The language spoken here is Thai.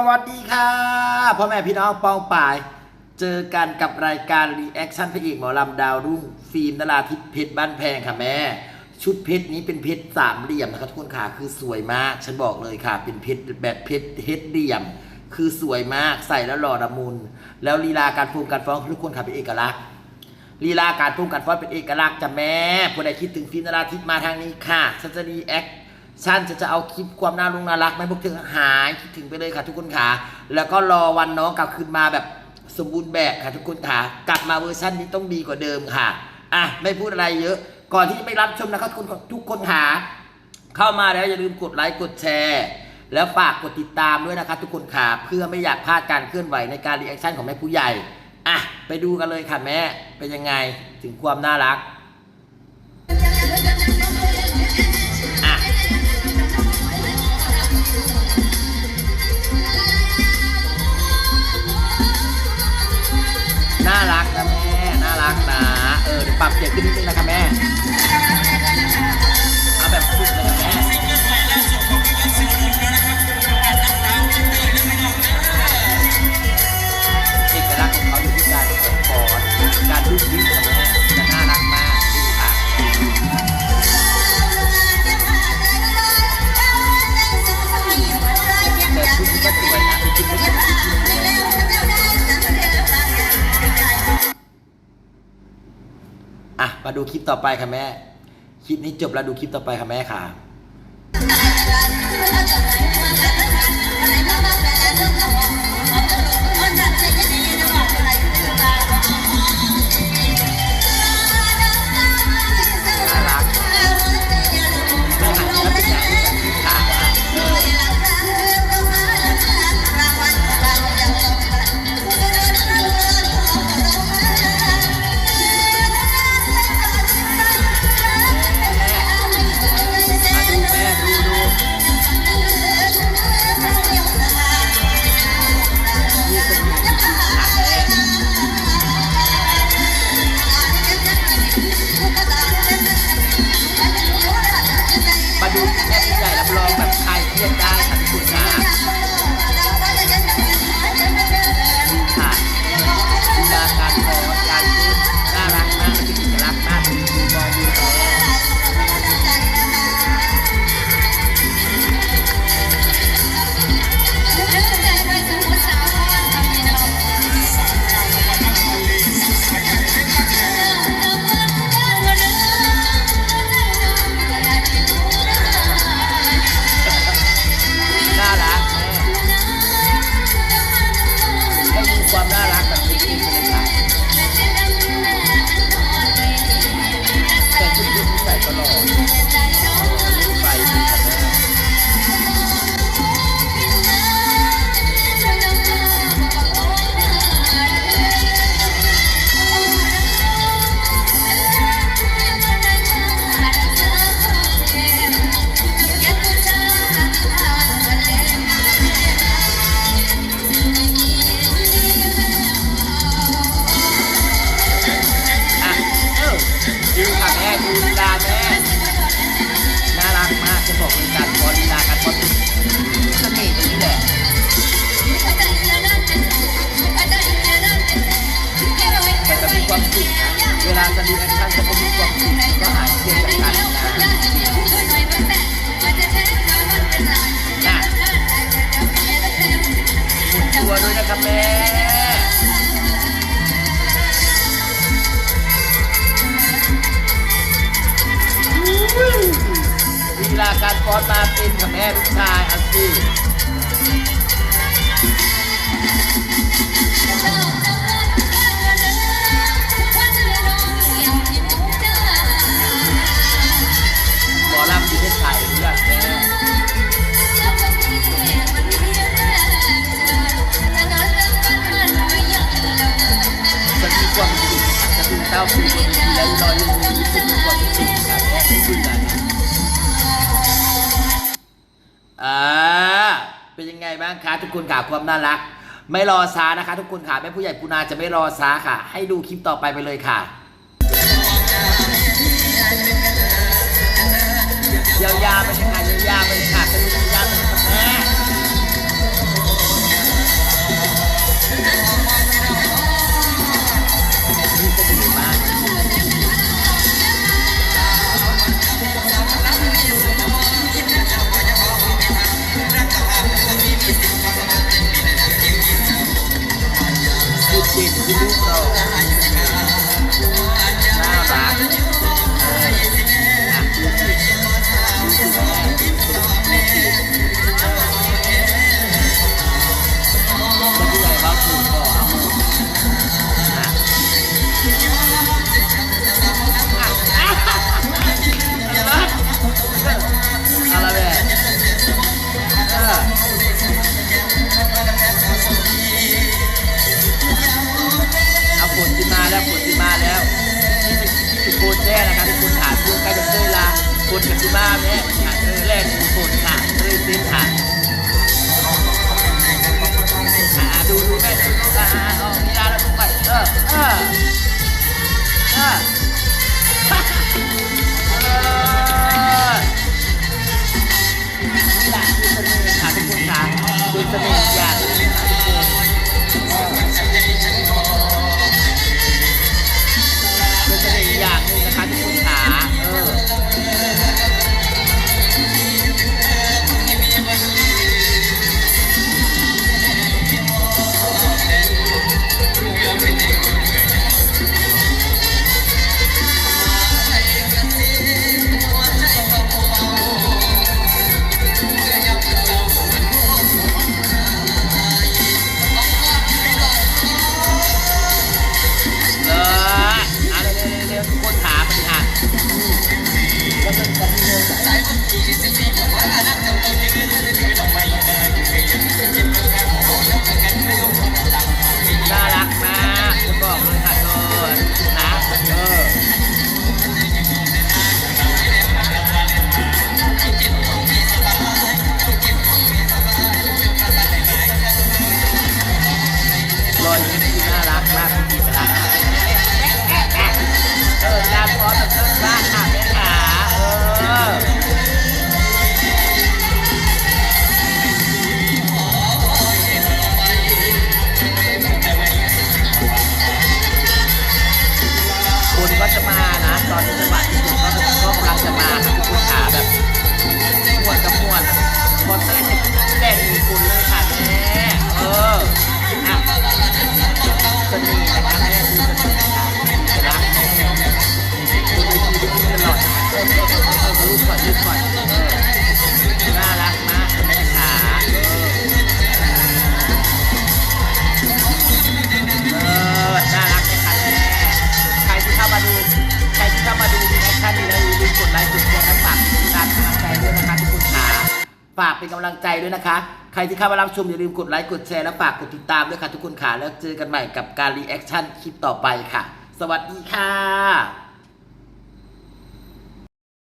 สวัสดีค่ะพ่อแม่พี่น้องปองป่าย เจอกันกับรายการรีแอคชั่นพระเอกหมอลำดาวรุ่งฟิล์มนราทิพย์เพชรบ้านแพงค่ะแม่ ชุดเพชรนี้เป็นเพชรสามเหลี่ยมนะคะทุกคนค่ะคือสวยมาก ฉันบอกเลยค่ะ เป็นเพชรแบบเพชรเฮดเหลี่ยม คือสวยมากใส่แล้วหล่อละมุน แล้วลีลาการฟูมการฟ้องทุกคนค่ะเป็นเอกลักษณ์ลีลาการพุ่งการฟ้อนเป็นเอกลักษณ์จ้ะแม่ผู้ใดคิดถึงฟิล์มนาราทิพย์มาทางนี้ค่ะฉันจะรีแอค ชั่นจะจะเอาคลิปความน่ารุงน่ารักไม่พวกถึงหายคิดถึงไปเลยค่ะทุกคนค่ะ แล้วก็รอวันน้องกลับคืนมาแบบสมบูรณ์แบบค่ะทุกคนค่ะ กลับมาเวอร์ชันนี้ต้องดีกว่าเดิมค่ะ อะ ไม่พูดอะไรเยอะ ก่อนที่จะไปรับชมนะครับทุกคนทุกคนค่ะ เข้ามาแล้วอย่าลืมกดไลค์กดแชร์ แล้วฝากกดติดตามด้วยนะคะทุกคนค่ะ เพื่อไม่อยากพลาดการเคลื่อนไหวในการรีแอคชั่นของแม่ผู้ใหญ่ อะ ไปดูกันเลยค่ะแม่ เป็นยังไงถึงความน่ารัก เดี๋ยวปรับเสียขึ้นนิดนึงนะคะแม่ อะมาดูคลิปต่อไปค่ะแม่ คลิปนี้จบแล้วดูคลิปต่อไปค่ะแม่ค่ะ ด้วยนะครับแม่ลีลาการฟ้อนมาเป็นค่ะแม่ลูกชายเอาสิ เป็นยังไงบ้างคะทุกคนค่ะความน่ารัก ไม่รอช้านะคะ ทุกคนค่ะแม่ผู้ใหญ่ปูนาจะไม่รอช้าค่ะ ให้ดูคลิปต่อไปไปเลยค่ะ ยาวๆไปเลยค่ะยาวๆไปเลยค่ะ Itu. นกับซิมาแม่ค่ะเออแรกฝนค่ะเออซินค่ะ นะ ตอนนี้จังหวะที่คนก็กำลังจะมาค่ะทุกคนขาแบบมวนกับมวนบอเต้นเนี่ยแดนมีคุณเลยค่ะแม่เอออะจะมีนะคะแม่ดูสนี ฝากเป็นกำลังใจด้วยนะคะ ใครที่เข้ามารับชมอย่าลืมกดไลค์กดแชร์และฝากกดติดตามด้วยค่ะทุกคนขาแล้วเจอกันใหม่กับการรีแอคชั่นคลิปต่อไปค่ะ สวัสดีค่ะ